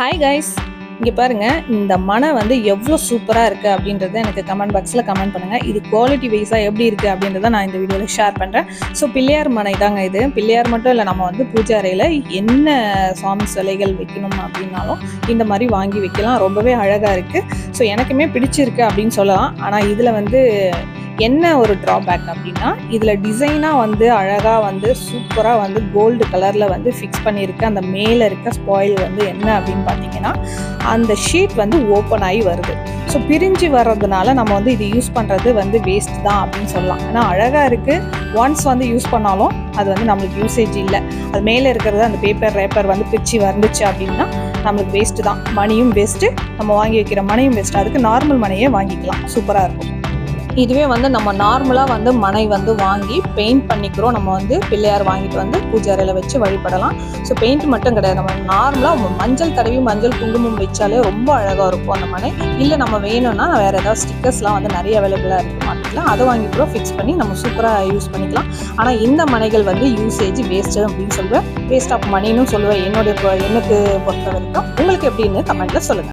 Hi guys இங்கே பாருங்க இந்த மனை வந்து எவ்வளோ சூப்பராக இருக்குது அப்படின்றத எனக்கு கமெண்ட் பாக்ஸில் கமெண்ட் பண்ணுங்கள் இது குவாலிட்டி வைஸாக எப்படி இருக்குது அப்படின்றத நான் இந்த வீடியோவில் ஷேர் பண்ணுறேன் ஸோ பிள்ளையார் மனை தாங்க இது. பிள்ளையார் மட்டும் இல்லை நம்ம வந்து பூஜை அறையில் என்ன சுவாமி சிலைகள் வைக்கணும் அப்படின்னாலும் இந்த மாதிரி வாங்கி வைக்கலாம். ரொம்பவே அழகாக இருக்குது ஸோ எனக்குமே பிடிச்சிருக்கு அப்படின்னு சொல்லலாம். ஆனால் இதில் வந்து என்ன ஒரு ட்ராபேக் அப்படின்னா இதில் டிசைனாக வந்து அழகாக வந்து சூப்பராக வந்து கோல்டு கலரில் வந்து ஃபிக்ஸ் பண்ணியிருக்கு அந்த மேலே இருக்க ஸ்பாயில் வந்து என்ன அப்படின்னு பார்த்தீங்கன்னா அந்த ஷீட் வந்து ஓப்பன் ஆகி வருது. ஸோ பிரிஞ்சு வர்றதுனால நம்ம வந்து இது யூஸ் பண்ணுறது வந்து வேஸ்ட் தான் அப்படின்னு சொல்லலாம். ஆனால் அழகாக இருக்குது ஒன்ஸ் வந்து யூஸ் பண்ணாலும் அது வந்து நம்மளுக்கு யூசேஜ் இல்லை. அது மேலே இருக்கிறது அந்த பேப்பர் ரேப்பர் வந்து பிரிச்சு வந்துச்சு அப்படின்னா நம்மளுக்கு வேஸ்ட்டு தான். மணியும் வேஸ்ட்டு நம்ம வாங்கி வைக்கிற மணியும் வேஸ்ட்டு அதுக்கு நார்மல் மனையே வாங்கிக்கலாம். சூப்பராக இருக்கும். இதுவே வந்து நம்ம நார்மலாக வந்து மனை வந்து வாங்கி பெயிண்ட் பண்ணிக்கிறோம். நம்ம வந்து பிள்ளையார் வாங்கிட்டு வந்து பூஜை அறையில் வச்சு வழிபடலாம். ஸோ பெயிண்ட் மட்டும் கிடையாது. நம்ம நார்மலாக மஞ்சள் தடவி மஞ்சள் குங்குமம் வச்சாலே ரொம்ப அழகாக இருக்கும் அந்த மனை. இல்லை நம்ம வேணும்னா வேறு ஏதாவது ஸ்டிக்கர்ஸ்லாம் வந்து நிறைய அவைலபிளாக இருக்குது மார்க்கெட்டில் அதை வாங்கி கூட ஃபிக்ஸ் பண்ணி நம்ம சூப்பராக யூஸ் பண்ணிக்கலாம். ஆனால் இந்த மனைகள் வந்து யூசேஜ் வேஸ்ட்டு அப்படின்னு சொல்லுவேன். வேஸ்ட் ஆஃப் மணின்னு சொல்லுவேன். என்னுடைய எனக்கு பொறுத்த வரைக்கும். உங்களுக்கு எப்படின்னு கமெண்ட்டில் சொல்லுங்கள்